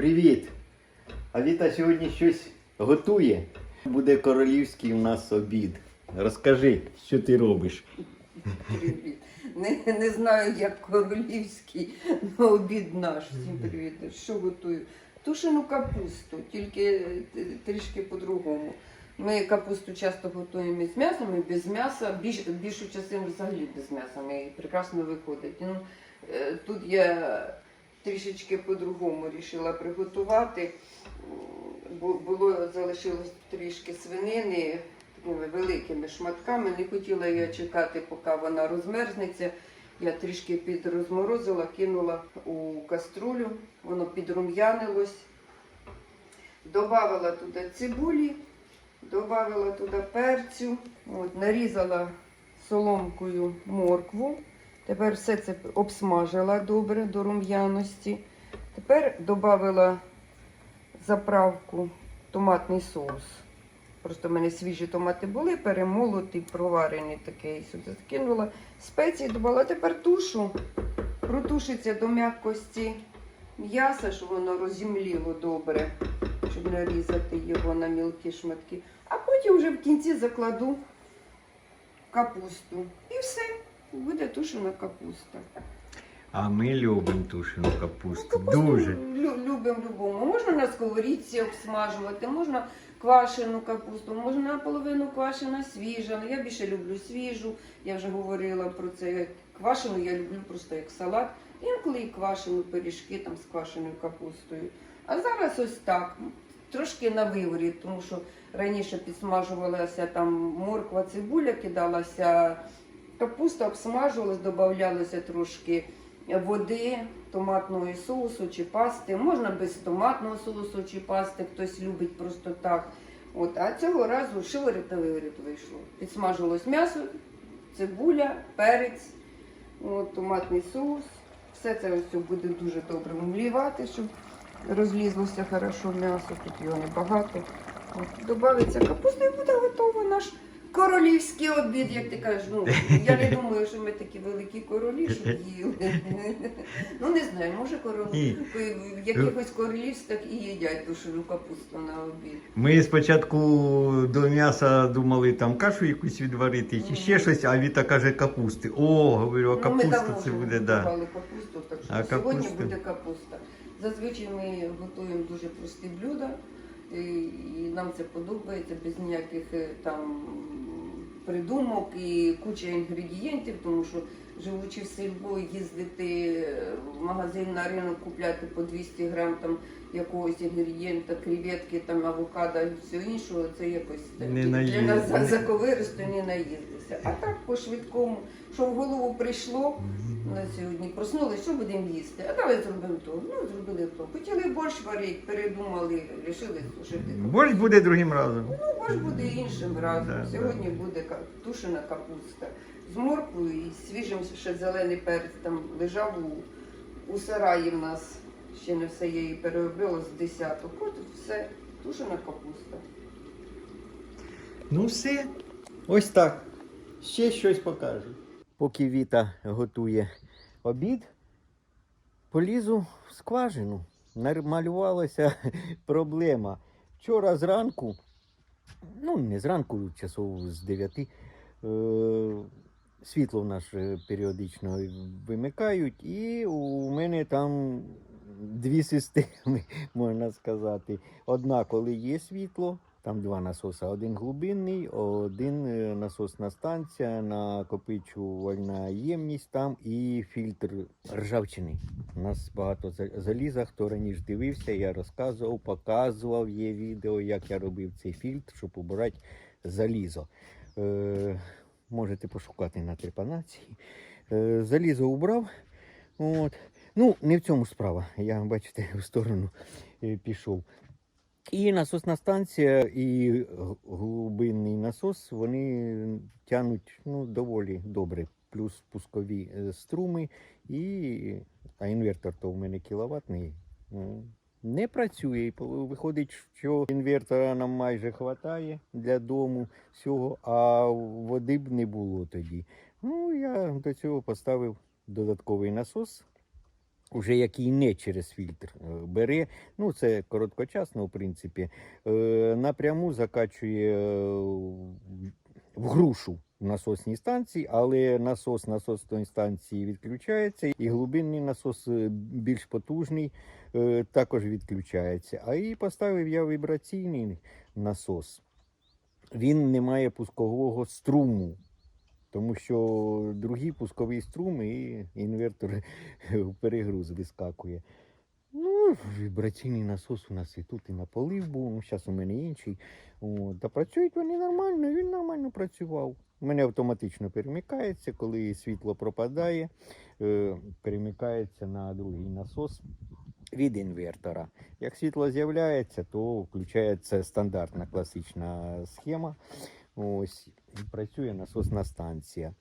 Привіт! А Віта сьогодні щось готує. Буде королівський у нас обід. Розкажи, що ти робиш. Привіт. Не, не знаю, як королівський на обід наш. Всім привіт. Що готую? Тушену капусту, тільки е, трішки по-другому. Ми капусту часто готуємо із м'ясом, і без м'яса, більш, більшу частину взагалі без м'яса. Ми прекрасно виходить. Ну, е, тут я трішечки по-другому вирішила приготувати. Було залишилось трішки свинини такими великими шматками. Не хотіла я чекати, поки вона розмерзнеться. Я трішки підрозморозила, кинула у каструлю, воно підрум'янилось. Добавила туди цибулі, добавила туди перцю, от, нарізала соломкою моркву. Тепер все це обсмажила добре до рум'яності. Тепер додала заправку томатний соус. Просто в мене свіжі томати були, перемолоті, проварені такий. Сюди кинула спеції, додала. Тепер тушу, протушиться до м'якості м'яса, щоб воно розімліло добре, щоб нарізати його на мілкі шматки. А потім вже в кінці закладу капусту. І все, буде тушена капуста. А ми любимо тушену капусту. Капусту Дуже. лю- любимо любому. Можна на сковорідці обсмажувати, можна квашену капусту, можна наполовину квашена, свіжа. Ну, я більше люблю свіжу. Я вже говорила про це. Квашену я люблю просто як салат. Інколи і квашену пиріжки там з квашеною капустою. А зараз ось так. Трошки на виворі, тому що раніше підсмажувалася там морква, цибуля, кидалася капуста, обсмажувалась, додавалося трошки води, томатного соусу чи пасти. Можна без томатного соусу чи пасти, хтось любить просто так. От, а цього разу шиворот на виворіт вийшло. Підсмажилось м'ясо, цибуля, перець, от, томатний соус. Все це ось буде дуже добре вмлівати, щоб розлізлося хорошо м'ясо, тут його небагато. Добавиться капуста і буде готово наш королівський обід, як ти кажеш. Ну, я не думаю, що ми такі великі королі, щоб їли. Ну не знаю, може королі в якихось королівствах і їдять тушену капусту на обід. Ми спочатку до м'яса думали там кашу якусь відварити чи ще щось, а Віта каже капусти. О, говорю, а Ну, капуста давно це буде, да. капусту, так що А сьогодні капуста? буде капуста. Зазвичай ми готуємо дуже прості блюда, і, нам це подобається без ніяких е, там придумок і куча інгредієнтів, тому що живучи в сільбо, їздити е, в магазин на ринок, купляти по 200 грам там якогось інгредієнта, креветки, там авокадо і все іншого, це якось так, Не для нас за, за не наїздися. А так по швидкому, що в голову прийшло на сьогодні, проснулися, що будемо їсти? А давай зробимо то. Ну, зробили то. Хотіли борщ варити, передумали, вирішили сушити. Борщ буде другим разом. Ну, борщ буде іншим разом. Да, Сьогодні буде ка- тушена капуста з морквою і свіжим ще зелений перець там лежав у, у сараї в нас. Ще не все я її переробила з десяток. От все, тушена капуста. Ну все. Ось так. Ще щось покажу. Поки Віта готує обід, полізу в скважину. Намалювалася проблема. Вчора зранку, ну не зранку, часов з 9, е, світло в нас періодично вимикають, і у мене там дві системи, можна сказати. Одна, коли є світло, там два насоси. Один глибинний, один е, насосна станція, накопичувальна ємність там і фільтр ржавчини. У нас багато заліза. Хто раніше дивився, я розказував, показував, є відео, як я робив цей фільтр, щоб убирати залізо. Е, можете пошукати на трепанації. Е, залізо убрав. От. Ну, не в цьому справа. Я, бачите, в сторону е, пішов. І насосна станція, і глибинний насос вони тягнуть ну, доволі добре. Плюс пускові е, струми, і, а інвертор то в мене кіловатний. ну, Не працює. Виходить, що інвертора нам майже вистачає для дому всього, а води б не було тоді. Ну, я до цього поставив додатковий насос Уже який не через фільтр е, бере, ну це короткочасно, в принципі, е, напряму закачує е, в грушу в насосній станції, але насос насосної станції відключається, і глибинний насос більш потужний також відключається. А і поставив я вібраційний насос. Він не має пускового струму, тому що другий пусковий струм і інвертор в перегруз вискакує. Ну, вібраційний насос у нас і тут, і на полив був. Ну, зараз у мене інший. От. Та працюють вони нормально, він нормально працював. У мене автоматично перемикається, коли світло пропадає, е, перемикається на другий насос від інвертора. Як світло з'являється, то включається стандартна класична схема. Ось, і працює насосна станція.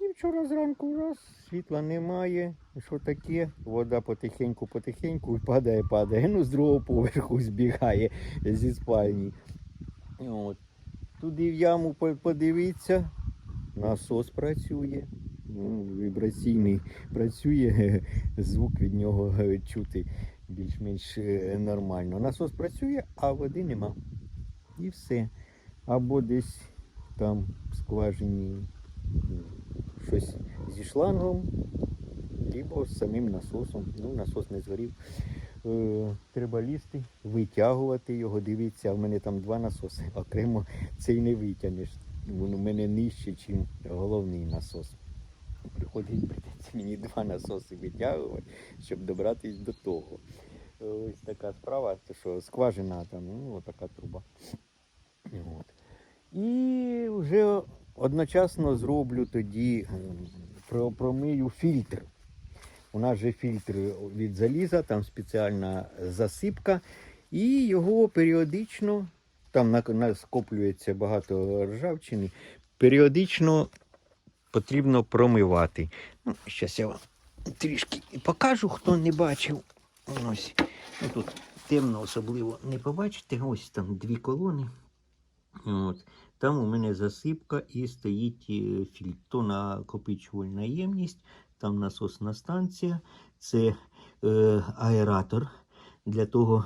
І вчора зранку раз світла немає. Що таке? Вода потихеньку-потихеньку падає, падає. Ну, з другого поверху збігає зі спальні. От. Туди в яму подивіться, насос працює. Ну, вібраційний працює, звук від нього е, чути більш-менш е, нормально. Насос працює, а води нема. І все. Або десь там в скважині щось зі шлангом, або з самим насосом. Ну, насос не згорів. Е, треба лізти, витягувати його. Дивіться, в мене там два насоси. Окремо цей не витягнеш. Він у мене нижче, ніж головний насос. Приходить, прийдеться мені два насоси витягувати, щоб добратися до того. Ось така справа, що скважина там, ну, така труба. От. І вже одночасно зроблю тоді, промию фільтр. У нас же фільтр від заліза, там спеціальна засипка, і його періодично, там скоплюється багато ржавчини, періодично потрібно промивати. Ну, Зараз я вам трішки покажу, хто не бачив. Ось. Ну, тут темно особливо не побачите. Ось там дві колони. От. Там у мене засипка і стоїть е, фільтр. То накопичувальна ємність, там насосна станція, це е, аератор. Для того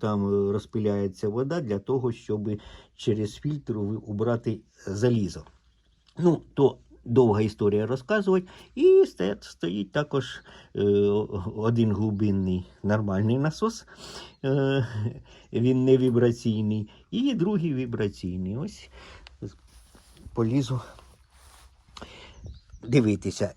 там е, розпиляється вода для того, щоб через фільтр убрати залізо. Ну, то довга історія розказувати. І стоїть також е, один глибинний нормальний насос. Е, він не вібраційний. І другий вібраційний. Ось полізу дивитися.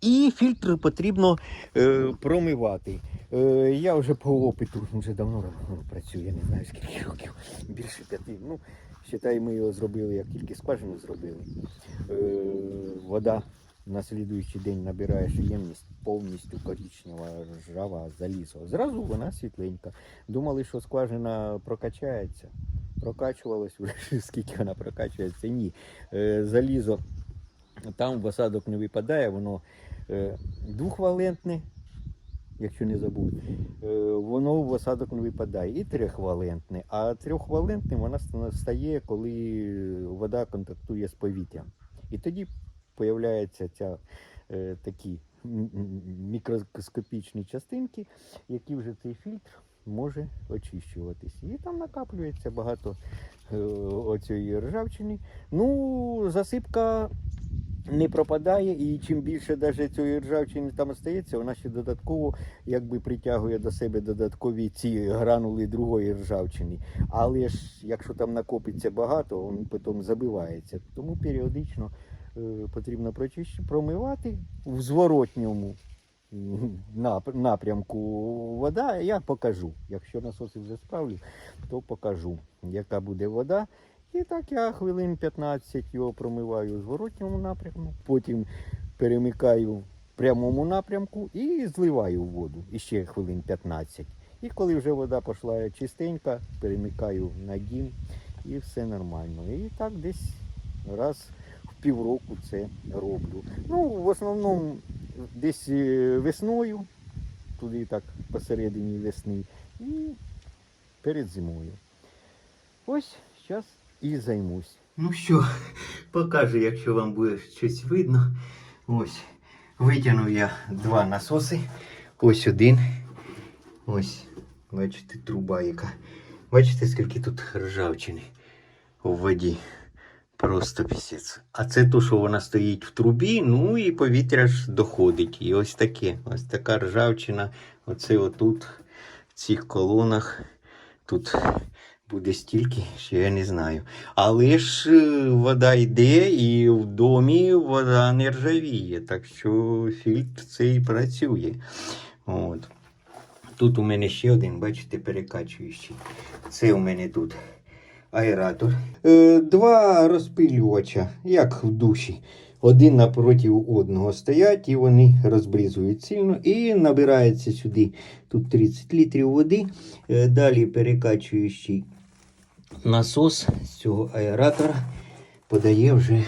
І фільтр потрібно е, промивати. Е, я вже по опиту вже давно працюю, я не знаю скільки років, більше п'яти. Ну, считай, ми його зробили, як тільки скважину зробили. Е, вода на слідуючий день набираєш ємність повністю коричнева, ржава, залізо. Зразу вона світленька. Думали, що скважина прокачається. Прокачувалась вже скільки вона прокачується. Ні. Е, залізо там в осадок не випадає, воно е, двохвалентне, якщо не забув, е, воно в осадок не випадає. І трьохвалентне. А трьохвалентним вона стає, коли вода контактує з повітрям. І тоді появляються ця, е, такі мікроскопічні частинки, які вже цей фільтр може очищуватись. І там накаплюється багато е, оцієї ржавчини. Ну, засипка не пропадає, і чим більше даже цієї ржавчини там остається, вона ще додатково якби притягує до себе додаткові ці гранули другої ржавчини. Але ж якщо там накопиться багато, він потім забивається. Тому періодично е, потрібно промивати в зворотньому напрямку вода. Я покажу. Якщо насоси вже справлю, то покажу, яка буде вода. І так я хвилин 15 його промиваю в зворотньому напрямку, потім перемикаю в прямому напрямку і зливаю в воду і ще хвилин 15. І коли вже вода пішла чистенька, перемикаю на дім і все нормально. І так десь раз в півроку це роблю. Ну, в основному десь е, весною, туди так посередині весни, і перед зимою. Ось зараз і займусь. Ну що, покажу, якщо вам буде щось видно. Ось, витягнув я два насоси. Ось один. Ось, бачите, труба яка. Бачите, скільки тут ржавчини у воді. Просто пісець. А це то, що вона стоїть в трубі, ну і повітря ж доходить. І ось таке. Ось така ржавчина. Оце отут, в цих колонах. Тут буде стільки, що я не знаю. Але ж е, вода йде, і в домі вода не ржавіє. Так що фільтр цей працює. От. Тут у мене ще один, бачите, перекачуючий. Це у мене тут аератор. Е, два розпилювача, як в душі. Один напроти одного стоять і вони розбризують сильно. І набирається сюди тут 30 літрів води. Е, далі перекачуючий насос з цього аератора подає вже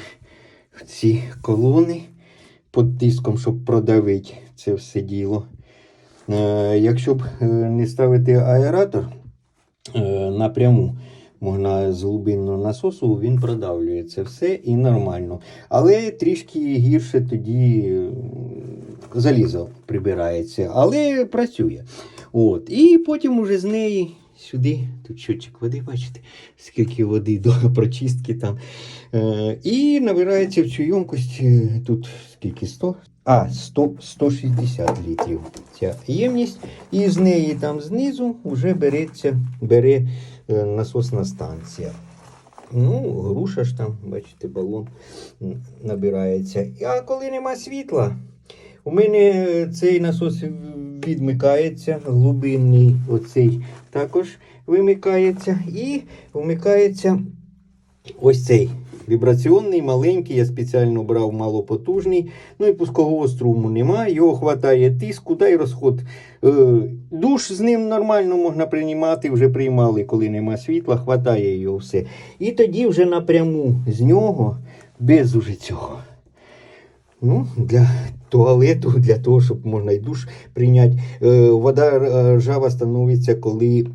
в ці колони під тиском, щоб продавити це все діло. Е, якщо б е, не ставити аератор е, напряму, можна з глибинного насосу, він продавлює це все і нормально. Але трішки гірше тоді залізо прибирається, але працює. От. І потім уже з неї сюди, тут щотчик води, бачите, скільки води до прочистки там. Е, і набирається в цю ємкость, е, тут скільки 100? А, 100, 160 літрів ця ємність. І з неї там знизу вже береться, бере е, насосна станція. Ну, груша ж там, бачите, балон набирається. А коли нема світла, у мене цей насос відмикається, глибинний оцей також вимикається. І вмикається ось цей вібраційний, маленький, я спеціально брав малопотужний. Ну і пускового струму немає, його хватає тиску, та й розход. Е, душ з ним нормально можна приймати, вже приймали, коли нема світла, хватає його все. І тоді вже напряму з нього, без уже цього. Ну, для туалету, для того, щоб можна і душ прийняти. Е, вода е, ржава становиться, коли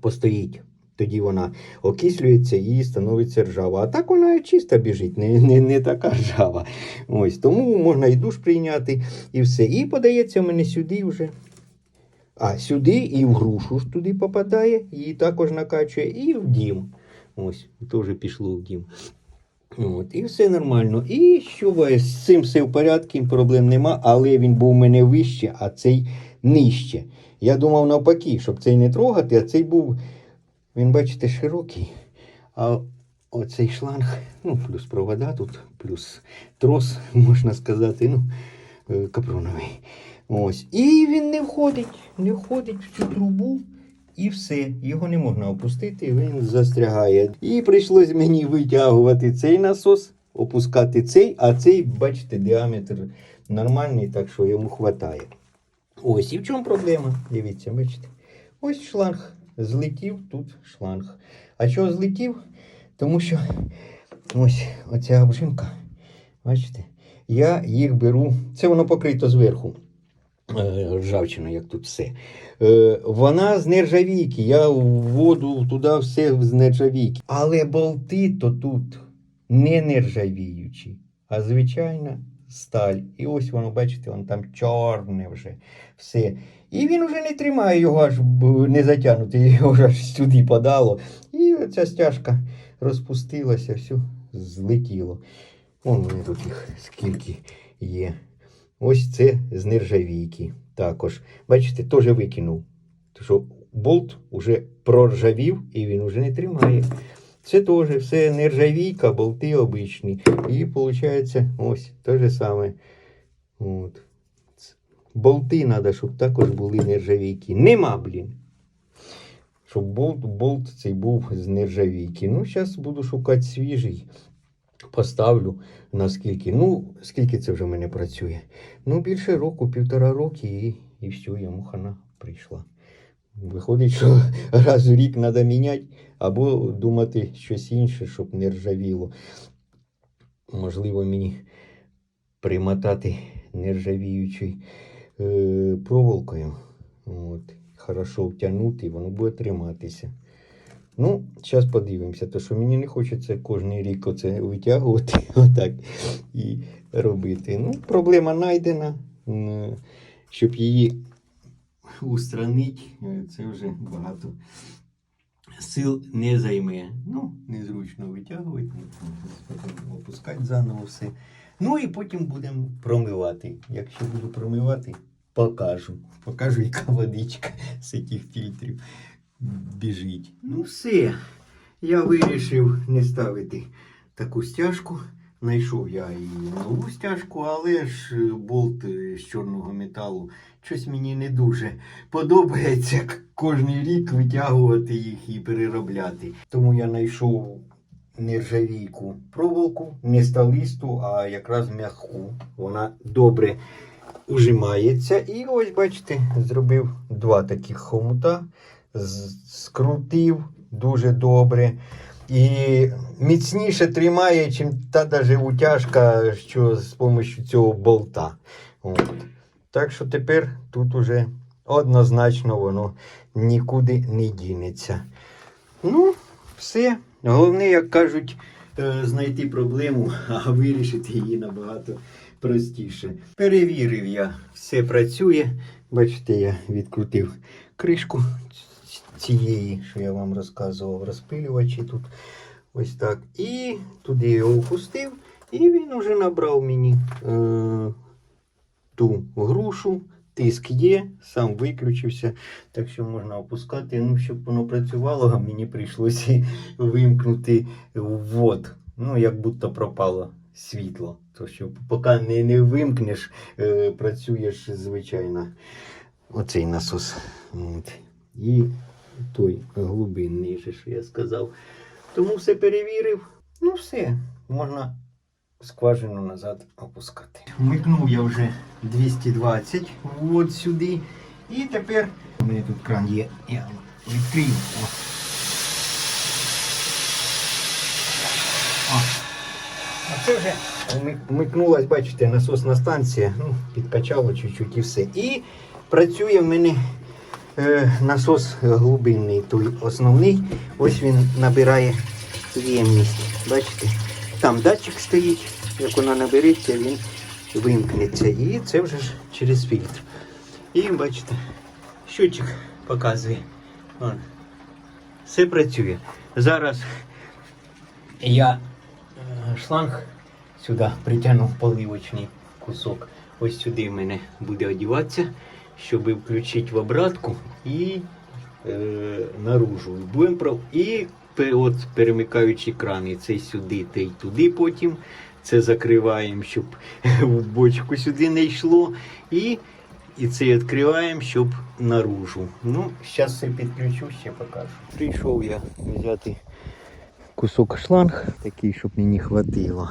постоїть. Тоді вона окислюється і становиться ржава. А так вона чиста біжить, не, не, не така ржава. Ось, тому можна і душ прийняти, і все. І подається в мене сюди вже. А сюди і в грушу ж туди попадає, її також накачує, і в дім. Ось, теж пішло в дім. От, і все нормально. І що з цим все в порядку, проблем нема, але він був у мене вище, а цей нижче. Я думав навпаки, щоб цей не трогати, а цей був, він, бачите, широкий. А оцей шланг, ну, плюс провода тут, плюс трос, можна сказати, ну, е, капроновий. Ось. І він не входить, не входить в цю трубу. І все, його не можна опустити, він застрягає. І прийшлось мені витягувати цей насос, опускати цей, а цей, бачите, діаметр нормальний, так що йому вистачає. Ось, і в чому проблема? Дивіться, бачите. Ось шланг. Злетів тут шланг. А чого злетів? Тому що ось оця обжимка, бачите, я їх беру. Це воно покрито зверху. Е, Ржавчина, як тут все. Е, Вона з нержавійки. Я в воду туди все з нержавійки. Але болти то тут не нержавіючі, а звичайна сталь. І ось воно, бачите, воно там чорне вже все. І він вже не тримає його аж не затягнути, його аж сюди подало. І ця стяжка розпустилася, все злетіло. Вон мене тут їх скільки є. Ось це з нержавійки також. Бачите, теж викинув. Тому що болт уже проржавів і він вже не тримає. Це теж все нержавійка, болти обичні. І виходить ось те же саме. От. Болти треба, щоб також були нержавійки. Нема, блін. Щоб болт, болт цей був з нержавійки. Ну, зараз буду шукати свіжий. Поставлю наскільки. Ну, скільки це вже в мене працює? Ну, більше року, півтора роки, і, і все, йому хана прийшла. Виходить, що раз у рік треба міняти, або думати щось інше, щоб не ржавіло. Можливо, мені примотати нержавіючою е, проволокою. От, хорошо втягнути, воно буде триматися. Ну, зараз подивимося, то що мені не хочеться кожен рік оце витягувати отак і робити. Ну, проблема знайдена. Щоб її устранити, е, це вже багато сил не займе. Ну, незручно витягувати, опускати заново все. Ну і потім будемо промивати. Якщо буду промивати, покажу. Покажу, яка водичка з цих фільтрів біжить. Ну все. Я вирішив не ставити таку стяжку. Знайшов я і нову стяжку, але ж болт з чорного металу щось мені не дуже подобається к- кожний рік витягувати їх і переробляти. Тому я знайшов нержавійку проволоку, не сталисту, а якраз м'яку. Вона добре ужимається. І ось, бачите, зробив два таких хомута, скрутив дуже добре. І міцніше тримає, чим та даже утяжка, що з допомогою цього болта. От. Так що тепер тут уже однозначно воно нікуди не дінеться. Ну, все. Головне, як кажуть, е, знайти проблему, а вирішити її набагато простіше. Перевірив я, все працює. Бачите, я відкрутив кришку цієї, що я вам розказував, розпилювачі тут. Ось так. І туди його опустив, і він вже набрав мені е, ту грушу. Тиск є, сам виключився, так що можна опускати. Ну, щоб воно працювало, а мені прийшлося вимкнути ввод. Ну, як будто пропало світло. То що поки не, не вимкнеш, е, працюєш звичайно. Оцей насос. От. І той глибинний, що я сказав. Тому все перевірив. Ну все, можна скважину назад опускати. Вмикнув я вже 220 от сюди. І тепер у мене тут кран є. Я відкрию. О. О. А це вже вмик- вмикнулась, бачите, насосна станція. Ну, підкачало чуть-чуть і все. І працює в мене насос глибинний, той основний. Ось він набирає ємність. Бачите? Там датчик стоїть, як вона набереться, він вимкнеться. І це вже ж через фільтр. І бачите, щотчик показує. Вон. Все працює. Зараз я е, шланг сюди притягнув поливочний кусок. Ось сюди в мене буде одіватися, щоб включити в обратку і е, наружу. Будемо про... І от перемикаючи крани, цей сюди, той туди потім. Це закриваємо, щоб в бочку сюди не йшло. І, і це відкриваємо, щоб наружу. Ну, зараз все підключу, ще покажу. Прийшов я взяти кусок шланг, такий, щоб мені хватило.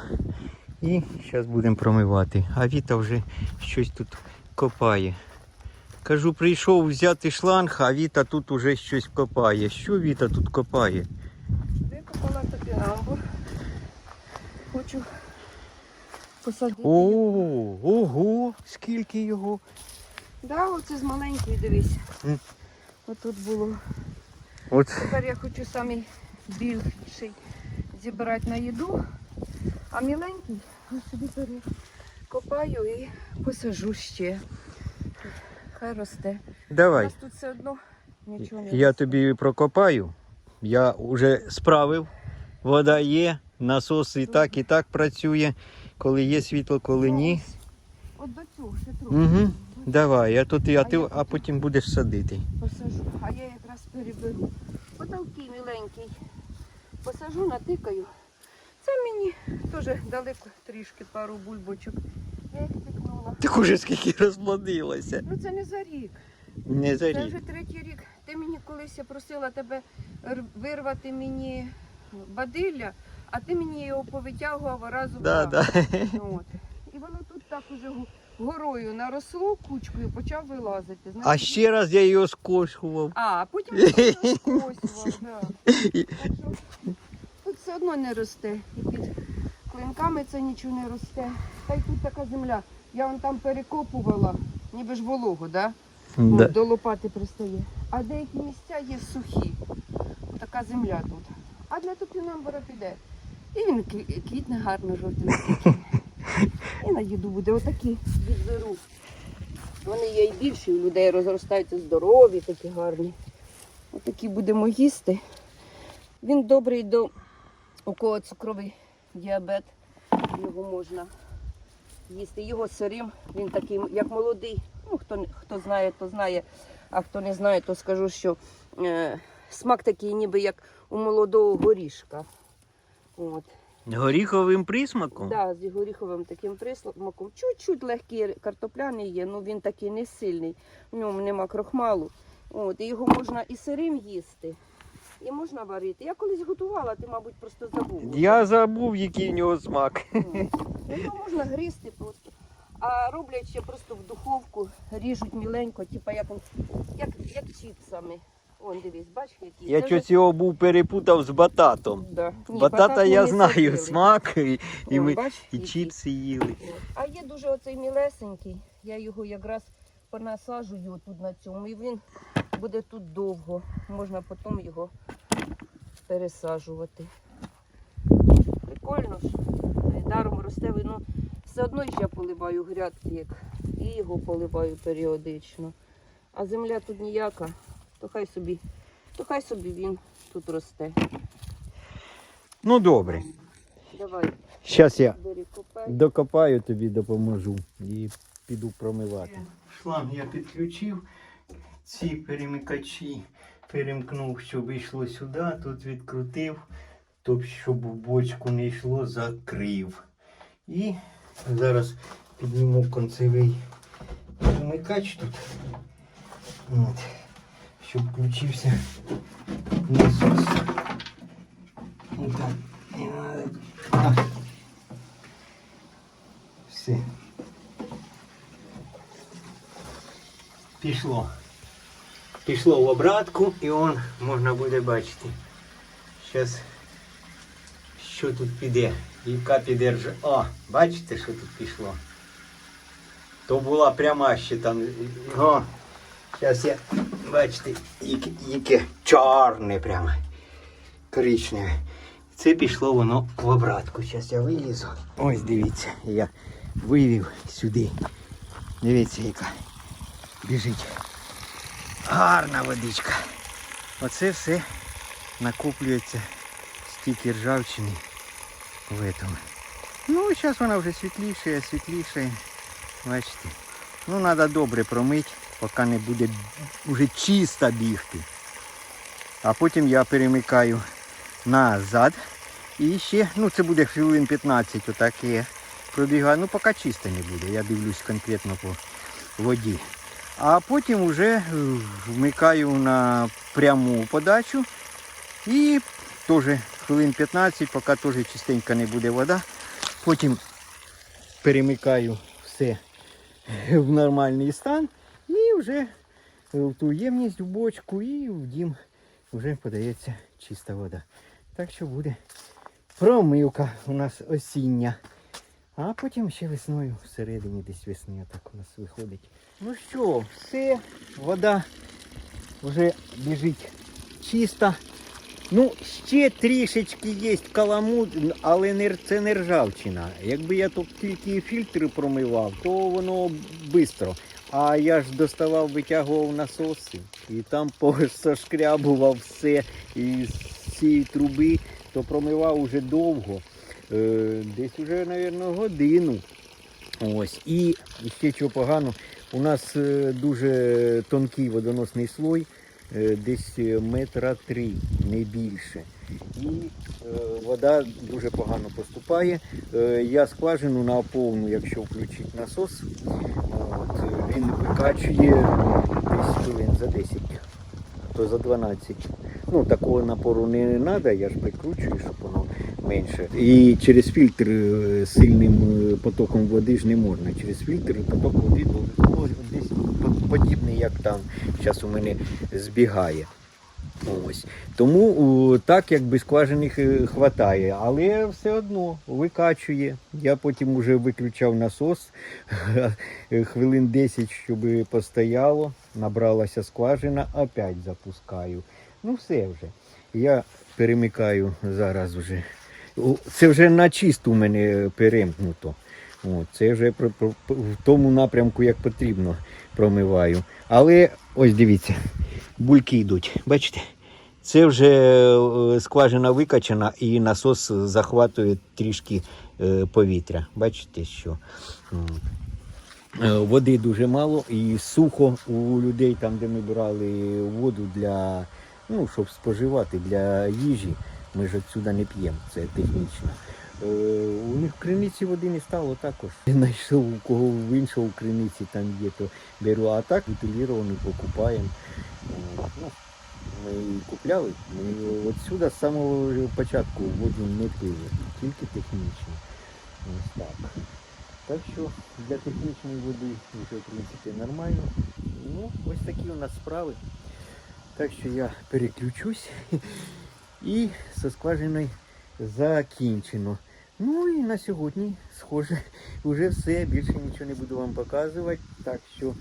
І зараз будемо промивати. А Віта вже щось тут копає. Кажу, прийшов взяти шланг, а Віта тут уже щось копає. Що Віта тут копає? Викопала топінамбур. Хочу посадити. О, ого, скільки його. Да, оце з маленької, дивись. М. Отут було. От Тепер я хочу самий більший зібрати на їду, а міленький ось собі перекопаю і посажу ще. Хай росте. У нас тут все одно нічого не Я росте. тобі прокопаю. Я вже справив. Вода є, насос і так, і так працює. Коли є світло, коли ні. От до цього ще трохи. Угу. Давай, я тут, а, ти, а потім будеш садити. Посажу, а я якраз переберу. Потолки міленький. Посажу, натикаю. Це мені теж далеко трішки пару бульбочок. Я їх. Так уже скільки розплодилося. Ну це не за рік. Не за Це рік. вже третій рік. Ти мені колись я просила тебе р- вирвати мені бадилля, а ти мені його повитягував разом. Да, да. От. І воно тут так уже горою наросло кучкою, почав вилазити. А Знаєш, ще раз я його скошував. А, а потім розкосював, да. Так що Тут все одно не росте. І під клинками це нічого не росте. Та й тут така земля. Я вон там перекопувала, ніби ж волого, да? Да. до лопати пристає. А деякі місця є сухі. Така земля тут. А для топінамбура піде. І він кві- квітне гарно жовтий. І на їду буде отакі відберу. Вони є і більші, у людей розростаються здорові, такі гарні. Отакі будемо їсти. Він добрий до у кого цукровий діабет. Його можна їсти. Його сирим, він такий, як молодий. Ну, хто, хто знає, то знає, а хто не знає, то скажу, що е, смак такий, ніби як у молодого горішка. От. Горіховим присмаком? Да, з горіховим таким присмаком. Чуть-чуть легкий картопляний є, ну він такий не сильний. В ньому нема крохмалу. От, і його можна і сирим їсти, і можна варити. Я колись готувала, ти, мабуть, просто забув. Я забув, який в нього смак. Ну, Його можна гризти просто. А роблять ще просто в духовку, ріжуть міленько, типа як, як, як чіпсами. Он дивись, бачиш, які. Я щось його був перепутав з бататом. Да. Ні, Батата батат я ми не знаю, садили. смак, і, і ми бач, і який. чіпси їли. А є дуже оцей мілесенький. Я його якраз понасаджую тут на цьому, і він буде тут довго. Можна потім його пересаджувати. Прикольно ж. Даром росте ну, все одно я поливаю грядки, як і його поливаю періодично. А земля тут ніяка, то хай собі, то хай собі він тут росте. Ну добре. Давай, Зараз я бери копай. докопаю тобі, допоможу і піду промивати. Шланг я підключив, ці перемикачі перемкнув, щоб йшло сюди, тут відкрутив, тобто, щоб в бочку не йшло, закрив. І зараз підніму концевий перемикач тут, От, щоб включився насос. Пішло. Пішло в обратку і он можна буде бачити. Зараз що тут піде. Яка піде ржа. О, бачите, що тут пішло? То була пряма ще там. О, зараз я, бачите, яке, яке чорне прямо. Коричневе. Це пішло воно в обратку. Зараз я вилізу. Ось дивіться, я вивів сюди. Дивіться, яка біжить. Гарна водичка. Оце все накоплюється стільки ржавчини в этом. Ну, зараз вона вже світліше, світліше. Бачите. Ну, треба добре промити, поки не буде вже чисто бігти. А потім я перемикаю назад. І ще, ну це буде хвилин 15, отак я пробігаю. Ну поки чисто не буде, я дивлюсь конкретно по воді. А потім вже е, вмикаю на пряму подачу і теж хвилин 15, поки теж чистенька не буде вода. Потім перемикаю все в нормальний стан і вже в ту ємність в бочку і в дім вже подається чиста вода. Так що буде промивка у нас осіння. А потім ще весною, всередині десь весни так у нас виходить. Ну що, все, вода вже біжить чиста. Ну, ще трішечки є каламут, але це не ржавчина. Якби я тут тільки фільтри промивав, то воно швидко. А я ж доставав, витягував насоси і там посошкрябував все із цієї труби, то промивав уже довго. Е, десь уже, мабуть, годину. Ось. І ще чого погано, у нас е, дуже тонкий водоносний слой, е, десь е, метра три, не більше. І вода дуже погано поступає. Я скважину на повну, якщо включити насос, от, він викачує десь хвилин за 10, то за 12. Ну, такого напору не треба, я ж прикручую, щоб воно менше. І через фільтр е, сильним е, потоком води ж не можна. Через фільтр поток води десь подібний, як там зараз у мене збігає. Ось. Тому так якби скважиних е, хватає, але все одно викачує. Я потім вже виключав насос хвилин 10, щоб постояло, набралася скважина, опять запускаю. Ну все вже. Я перемикаю зараз вже. Це вже на чисту мене перемкнуто. Це вже в тому напрямку, як потрібно, промиваю. Але ось дивіться, бульки йдуть. Бачите? Це вже е, скважина викачана і насос захватує трішки е, повітря. Бачите, що е, води дуже мало і сухо у людей, там, де ми брали воду для, ну, щоб споживати для їжі. Ми ж отсюди не п'ємо, це технічно. Е, у них в криниці води не стало також. Знайшов у кого в іншого в криниці там є, то беру, а так утилірований покупаємо. Ну, ми її купляли. Ми отсюди з самого початку воду не пили, тільки технічно. Ось так. Так що для технічної води вже в принципі нормально. Ну, ось такі у нас справи. Так що я переключусь і зі скважиною закінчено. Ну і на сьогодні, схоже, вже все. Більше нічого не буду вам показувати. Так що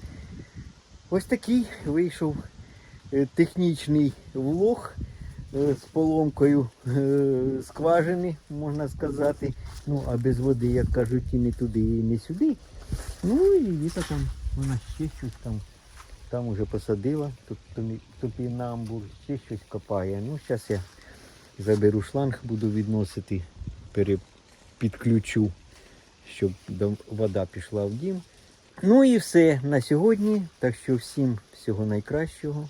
ось такий вийшов е, технічний влог е, з поломкою е, скважини, можна сказати. Ну, а без води, як кажуть, і не туди, і не сюди. Ну і Віта там, вона ще щось там, там уже посадила, тут топі- топінамбур, ще щось копає. Ну, зараз я заберу шланг, буду відносити, підключу, щоб вода пішла в дім. Ну і все на сьогодні. Так що всім всього найкращого,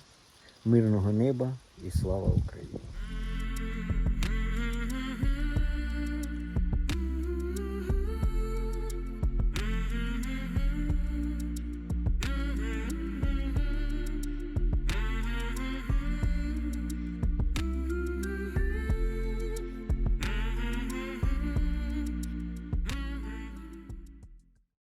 мирного неба і слава Україні!